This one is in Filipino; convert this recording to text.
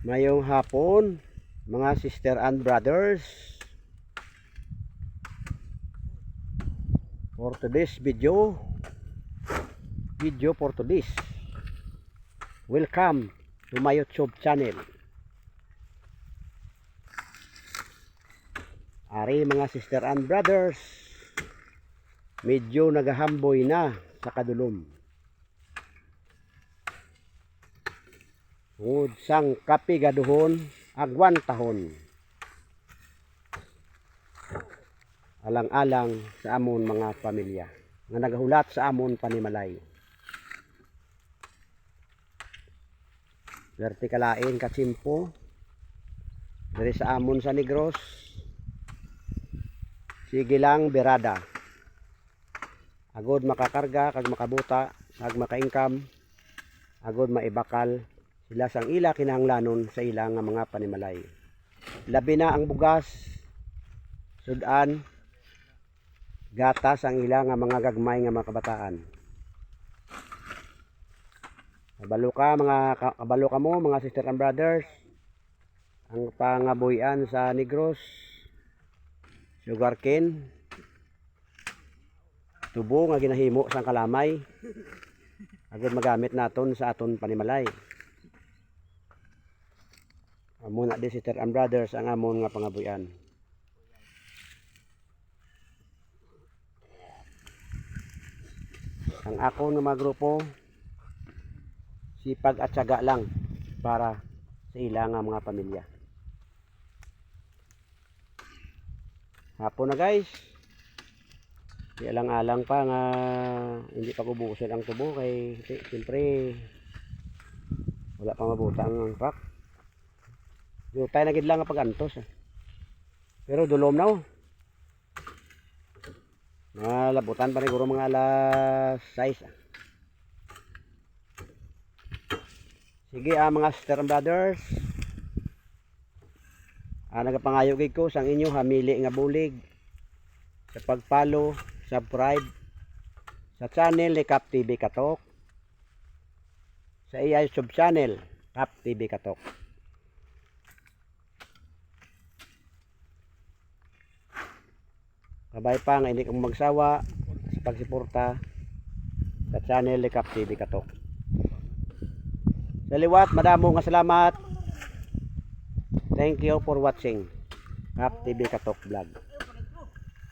Mayong hapon, mga sister and brothers. For today's video, video for today's. Welcome to my YouTube channel. Ari mga sister and brothers, medyo nagahamboy na sa kadulom. Tungod sang kapi gaduhon, agwan tahon. Alang-alang sa amon mga pamilya nga nagahulat sa amon panimalay. Vertikalain katsimpo diri sa amon sa Negros. Sige lang berada. Agod makakarga kag makabuta, kag maka-income, agod maibakal sila sang ila kinahanglanon sa ila nga mga panimalay. Labi na ang bugas, sudan, gatas ang ila nga mga gagmay nga mga kabataan. Kabalo ka mga ka- kabalo ka mo mga sister and brothers. Ang pangabuyan sa Negros, sugarcane, tubo nga ginahimo sang kalamay. Agad magamit naton sa aton panimalay. Amo na di sister and brothers ang amon nga pangabuyan. Ang ako nga mga grupo sipag at syaga lang para sa ilang mga pamilya. Hapon na guys. Di alang-alang pa nga hindi pa kubusin ang tubo kay si- siyempre wala pa mabuta ang crack. Yutay na lang nga pag-antos. eh. Pero dulom na oh. Mga labutan pa siguro mga alas 6. ah. Sige ah mga sister and brothers. Ah, nagapangayo gid ko sang inyo hamili nga bulig sa pagpalo, subscribe sa channel ni Cap TV Katok. Sa iya YouTube channel, Cap TV Katok. Kabay pa nga hindi kang magsawa sa pagsuporta sa channel ni Cap TV Katok. Sa liwat, madamo nga salamat. Thank you for watching. Cap TV Katok Vlog.